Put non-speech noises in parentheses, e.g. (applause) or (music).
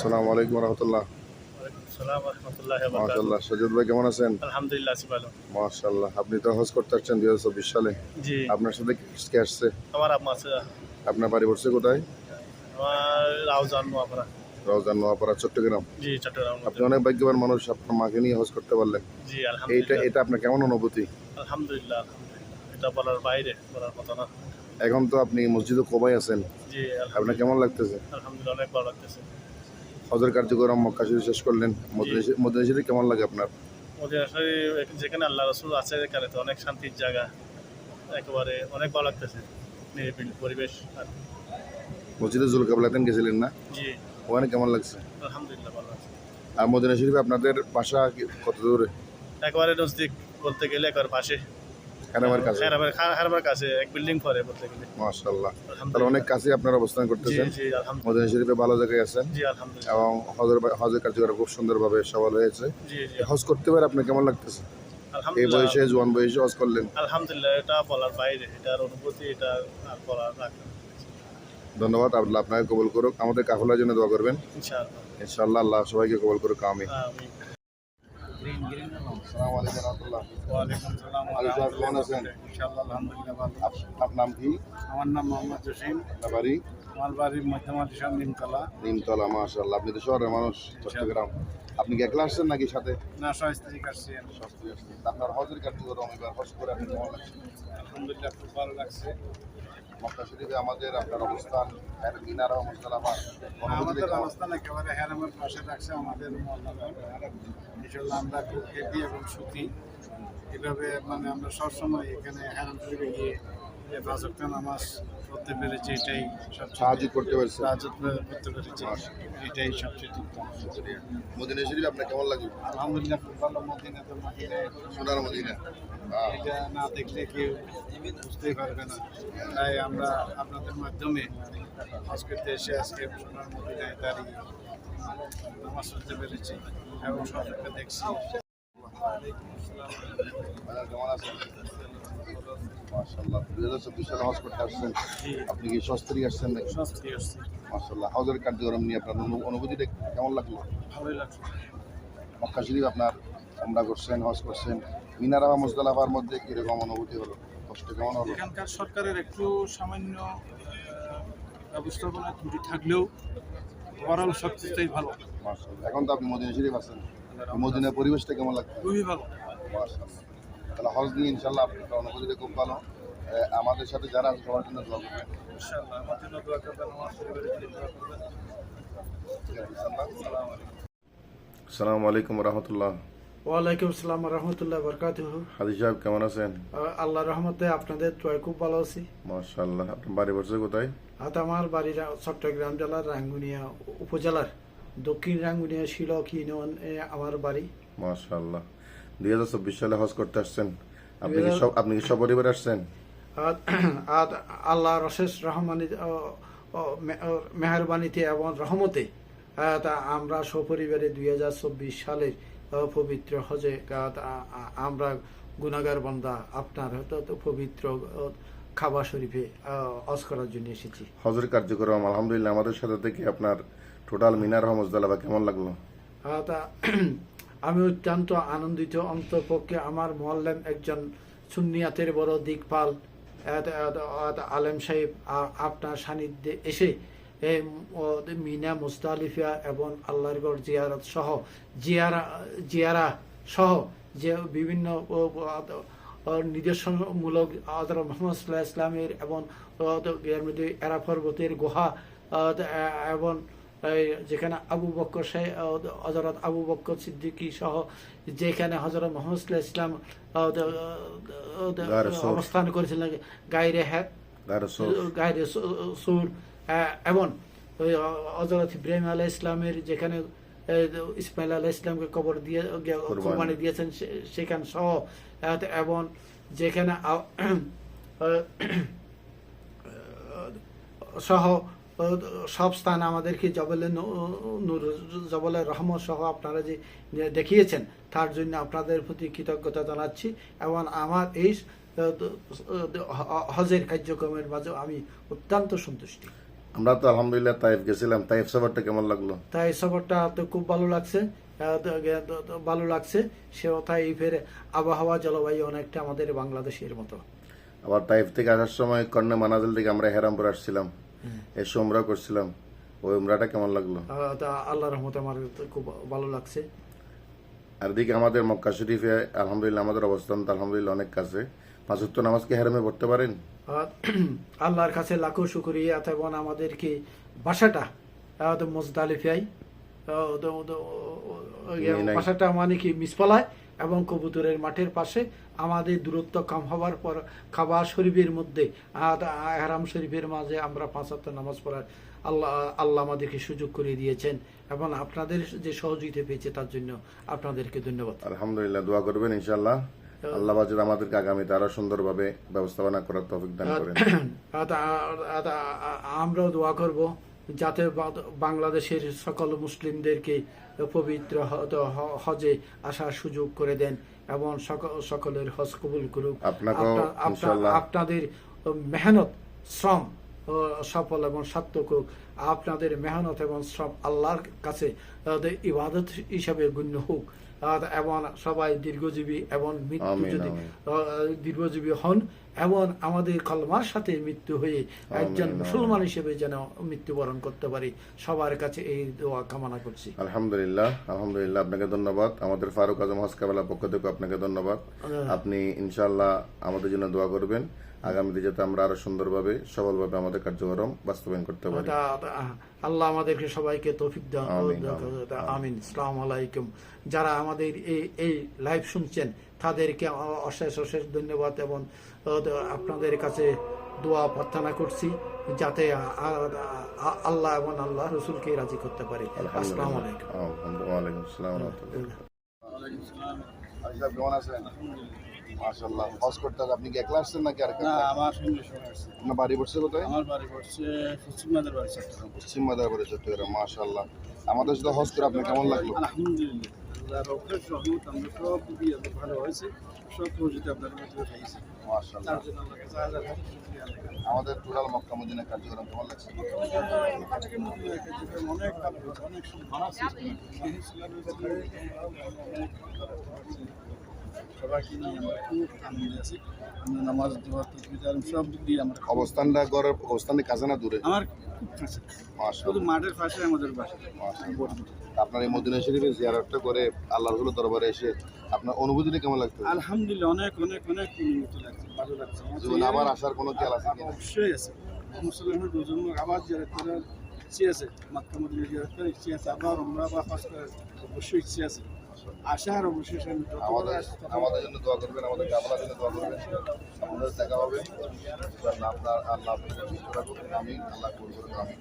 আসসালামু আলাইকুম রহমতুল্লাহ। মাশাল্লাহ ভাই কেমন আছেন? আলহামদুলিল্লাহ আছি ভালো। মাশাল্লাহ আপনি তো হজ করতে আসছেন দুই হাজার চব্বিশ সালে। জি। আপনার সাথে কে আসছে? আমার আম্মা আছে। আপনার বাড়ি পড়ছে কোথায়? আমার রাউজান নোয়াপাড়া চট্টগ্রাম। জি চট্টগ্রাম আপনি অনেক ভাগ্যবান মানুষ আপনার মাকে নিয়ে হজ করতে পারলেন। জি আলহামদুলিল্লাহ। এটা আপনার কেমন অনুভূতি? আলহামদুলিল্লাহ আলহামদুলিল্লাহ। এটা বলার বাইরে বলার মতো না। এখন তো আপনি মসজিদে কোবাই আছেন। জি আপনার কেমন লাগতেছে? আলহামদুলিল্লাহ অনেক ভালো লাগতেছে। হজের কার্যক্রম মক্কা শরীফ শেষ করলেন। মদিনা- শরীফ কেমন লাগে আপনার? মদিনা শরীফ যেখানে আল্লাহ রসুল আছে এখানে তো অনেক শান্তির জায়গা। একেবারে অনেক ভালো লাগতেছে নিরিবিলি পরিবেশ আর। মসজিদে জুল কাবলাতেন গেছিলেন না? জি। ওখানে কেমন লাগছে? আলহামদুলিল্লাহ ভালো আছে আর মদিনা শরীফে আপনাদের বাসা কত দূরে? একেবারে নজদিক বলতে গেলে একবার পাশে। কানামার কাছে। হারামের হারামের কাছে এক বিল্ডিং পরে বলতে গেলে মাশাল্লাহ তাহলে অনেক কাছে আপনারা অবস্থান করতেছেন। জি আলহামদুলিল্লাহ। মদিনা শরীফে ভালো জায়গায় আছেন। জি আলহামদুলিল্লাহ। এবং হজের হজের কার্যক্রম খুব সুন্দরভাবে সফল হয়েছে। জি জি। হজ করতে পারে আপনার কেমন লাগতেছে? এই বয়সে জোয়ান বয়সে হজ করলেন। আলহামদুলিল্লাহ এটা বলার বাইরে। এটার অনুভূতি এটা আর বলার ধন্যবাদ আল্লাহ আপনাকে কবল করুক। আমাদের কাফলার জন্য দোয়া করবেন। ইনশাআল্লাহ। ইনশাআল্লাহ আল্লাহ সবাইকে কবল করুক। আমি আসসালামু আলাইকুম রহমতুল্লাহ। ওয়ালাইকুম সালাম আলী সাহেব কেমন আছেন? ইনশাআল্লাহ আলহামদুলিল্লাহ ভালো আপনার নাম কি? আমার নাম মোহাম্মদ জসিম। আপনার বাড়ি? আমার বাড়ি মধ্যমাদিশান নিমতলা। নিমতলা মাশাআল্লাহ। আপনি তো শহরের মানুষ চট্টগ্রাম। আপনি কি একলা আসছেন নাকি সাথে? না সহস্ত্রী আপনার হজের এবার হজ করে আপনি কেমন লাগছে? আলহামদুলিল্লাহ খুব ভালো লাগছে। মক্কা শরীফে আমাদের আপনার অবস্থান এর মিনার আমাদের অবস্থান একেবারে হ্যারামের পাশে রাখছে আমাদের ইনশাল্লাহ আমরা খুব হ্যাপি এবং সুখী এভাবে মানে আমরা সবসময় এখানে হ্যারাম শরীফে গিয়ে বাজকটা নামাজ পড়তে পেরেছি এটাই সবচেয়ে সাহায্য করতে পারছে। সাহায্য করতে পেরেছি এটাই সবচেয়ে মদিনা শরীফ আপনার কেমন লাগে? আলহামদুলিল্লাহ খুব ভালো মদিনা তো মদিনায় সোনার মদিনা। এটা না দেখলে কেউ বুঝতেই পারবে না। তাই আমরা আপনাদের মাধ্যমে করতে এসে আজকে সোনার মদিনায় দাঁড়িয়ে নামাজ পড়তে পেরেছি। এবং সবাইকে দেখছি। আপনি কি সস্ত্রী আসছেন নাকি? কার্যক্রম নিয়ে আপনার অনুভূতিটা কেমন লাগল? ভালোই লাগছে। মক্কা শরীফ আপনার আমরা করছেন হজ করছেন। মিনারা বা মুজদালাফার মধ্যে কীরকম অনুভূতি হলো? কষ্ট কেমন হলো? এখানকার সরকারের একটু সামান্য ব্যবস্থাপনা ত্রুটি থাকলেও ওভারঅল সব কিছুটাই ভালো। এখন তো আপনি মদিনা শরীফ আছেন। মদিনার পরিবেশটা কেমন লাগছে? খুবই ভালো। মাশাআল্লাহ। তাহলে হজ নিয়ে ইনশাল্লাহ আপনার অনুভূতিটা খুব ভালো। আমাদের সাথে যারা আছে সবার জন্য দোয়া করবেন। ইনশাআল্লাহ আমার জন্য দোয়া করবেন আমার পরিবারের জন্য দোয়া করবেন। আসসালামু আলাইকুম রহমতুল্লাহ। ওয়ালাইকুম আসসালাম রহমতুল্লাহ বরকাত হাজি সাহেব কেমন আছেন? আল্লাহ রহমতে আপনাদের তো খুব ভালো আছি। মাশাআল্লাহ। আপনার বাড়ি বসে কোথায়? আমার বাড়ি চট্টগ্রাম জেলার রাঙ্গুনিয়া উপজেলার। দক্ষিণ রাঙ্গুনিয়া শিলক ইউনিয়ন আমার বাড়ি। মাশাআল্লাহ। দুই হাজার চব্বিশ সালে হজ করতে আসছেন? আপনি কি সব আপনি কি সপরিবার আসছেন? আর আল্লাহর অশেষ রহমানি মেহরবানিতে এবং রহমতে তা আমরা সপরিবারে দুই হাজার চব্বিশ সালের পবিত্র হজে আমরা গুনাগার বন্দা আপনার পবিত্র আহ, খাবা শরীফে হজ করার জন্য এসেছি। হজের কার্যক্রম আলহামদুলিল্লাহ আমাদের সাথে থেকে আপনার টোটাল মিনার হমজদালাবা কেমন লাগল? তা (clears throat) আমি অত্যন্ত আনন্দিত অন্তপক্ষে আমার মোয়াল্লেম একজন সুন্নিয়াতের বড় দিকপাল আলেম সাহেব আপনার সান্নিধ্যে এসে মিনা মুস্তালিফা এবং আল্লাহর গড় জিয়ারত সহ, জিয়ারা জিয়ারা সহ যে বিভিন্ন নিদর্শনমূলক মোহাম্মদ ইসলামের এবং এর মধ্যে এরা পর্বতের গুহা এবং যেখানে আবু বক্কর হজরত আবু বক্কর সিদ্দিকী সহ যেখানে হজরত মোহাম্মদ ইসলাম। অবস্থান করেছিলেন গাইরে হ্যাঁ দারসো গাইরে সুর এবং হজরত ইব্রাহিম আলাহ ইসলামের যেখানে ইসমাইল আলাহ ইসলামকে কবর দিয়ে কুরবানি। দিয়েছেন সেখান সহ এবং যেখানে (clears throat) (clears throat) সহ সব স্থান আমাদেরকে জবলে নূর জবলে রহমত সহ আপনারা যে দেখিয়েছেন তার জন্য আপনাদের প্রতি কৃতজ্ঞতা জানাচ্ছি এবং আমার এই হজের কার্যক্রমের মাঝে আমি অত্যন্ত সন্তুষ্টি। আমরা তো আলহামদুলিল্লাহ তাইফ গেছিলাম। তাইফ সফরটা কেমন লাগল? তাই সফরটা তো খুব ভালো লাগছে। ভালো লাগছে। সে তাই ফের আবহাওয়া জলবায়ু অনেকটা আমাদের বাংলাদেশের মতো। আবার তাইফ থেকে আসার সময় কর্ণে মানাজল থেকে আমরা হেরামপুর আসছিলাম। এসে উমরা করছিলাম। ওই উমরাটা কেমন লাগল? আল্লাহ রহমতে আমার খুব ভালো লাগছে। আর এদিকে আমাদের মক্কা শরীফে আলহামদুলিল্লাহ আমাদের অবস্থান আলহামদুলিল্লাহ অনেক কাছে। পাঁচত্ব নামাজ কি হেরামে পড়তে পারেন? (clears throat) আল্লাহর কাছে লাখো শুক্রিয়া এবং আমাদেরকে বাসাটা মুজদালিফিয়াই। বাসাটা মানে কি মিসপালায়? এবং কবুতরের মাঠের পাশে আমাদের দূরত্ব কম হওয়ার পর খাবা শরীফের মধ্যে আহ, তা হারাম শরীফের মাঝে আমরা পাঁচাত্ত নামাজ পড়ার আল্লাহ আল্লাহ আমাদেরকে সুযোগ করে দিয়েছেন এবং আপনাদের যে সহযোগিতা পেয়েছে তার জন্য আপনাদেরকে ধন্যবাদ। আলহামদুলিল্লাহ দোয়া করবেন ইনশাল্লাহ আল্লাহ বাজেদ আমাদেরকে আগামীতে আরও সুন্দরভাবে ব্যবস্থাপনা করার তৌফিক দান করেন। আমরাও দোয়া করব। যাতে বাংলাদেশের সকল মুসলিমদেরকে পবিত্র হজে আসার সুযোগ করে দেন এবং সকল সকলের হজ কবুল করুক। আপনাদের মেহনত শ্রম সফল এবং সার্থক হোক। আপনাদের মেহনত এবং শ্রম আল্লাহর কাছে ইবাদত হিসাবে গণ্য হোক। এবং সবাই দীর্ঘজীবী এবং মৃত্যু যদি দীর্ঘজীবী হন এবং আমাদের কলমার সাথে মৃত্যু হয়ে একজন মুসলমান হিসেবে যেন মৃত্যুবরণ করতে পারি। সবার কাছে এই দোয়া কামনা করছি। আলহামদুলিল্লাহ আলহামদুলিল্লাহ আপনাকে ধন্যবাদ। আমাদের ফারুক আজম হজ পক্ষ থেকে আপনাকে ধন্যবাদ। আপনি ইনশাআল্লাহ আমাদের জন্য দোয়া করবেন। আগামীতে যাতে আমরা আরও সুন্দরভাবে সফলভাবে আমাদের কার্যক্রম বাস্তবায়ন করতে পারি। আল্লাহ আমাদেরকে সবাইকে তৌফিক দান আমিন, তা- আমিন সালাম আলাইকুম। যারা আমাদের এই এই লাইভ শুনছেন তাদেরকে অশেষ অশেষ ধন্যবাদ এবং আপনাদের কাছে দোয়া প্রার্থনা করছি যাতে আল্লাহ এবং আল্লাহ রসুলকে রাজি করতে পারে। আসসালামু আলাইকুম ওয়ালাইকুম আসসালাম ওয়া রাহমাতুল্লাহ। সাহেব কেমন আছেন? মাশাআল্লাহ। হজ করতে আপনি কি একলা আসছেন নাকি আর না আমার সঙ্গে সঙ্গে আসছে আপনার বাড়ি পড়ছে কোথায়? আমার বাড়ি পড়ছে পশ্চিম মাদের চট্টগ্রাম। পশ্চিম মাদারবাড়ি চট্টগ্রাম। মাশাআল্লাহ। আমাদের সাথে হজ করে আপনি কেমন লাগল? আলহামদুলিল্লাহ। রহমত আমরা সব দিয়ে ভালো হয়েছে। সব পরিচিত আপনার মধ্যে পেয়েছি তার জন্য আল্লাহর কাছে হাজার হাজার শুকরিয়া আমাদের টোটাল মক্কা মদিনা কার্যক্রম কেমন লাগছে? অনেক অনেক ভালো সবাইকে নিয়ে আমরা খুব আনন্দে আছি। আমরা নামাজ সব দিক দিয়ে আমরা অবস্থানটা গড়ের অবস্থানে কাছে না দূরে? আমার খুব কাছে। শুধু মাঠের পাশে আমাদের বাসা। আপনার এই মদিনা শরীফে জিয়ারতটা করে আল্লাহর হলো দরবারে এসে আপনার অনুভূতিটা কেমন লাগতো আলহামদুলিল্লাহ অনেক অনেক অনেক উন্নত লাগছে ভালো লাগছে। আবার আসার কোনো খেয়াল আছে অবশ্যই আছে। মুসলমানের দুজন আবার জিয়ারত করার ইচ্ছে আছে। মাক্কা মদিনা জিয়ারত করার ইচ্ছে আছে আবার আমরা আবার ফার্স্ট করার অবশ্যই ইচ্ছে আছে। আশার অবশ্যই আমি আমাদের আমাদের জন্য দোয়া করবেন আমাদের কামলার জন্য দোয়া করবেন। আমাদের দেখা হবে। আপনার আল্লাহ আমি আল্লাহ কবুল করুন আমি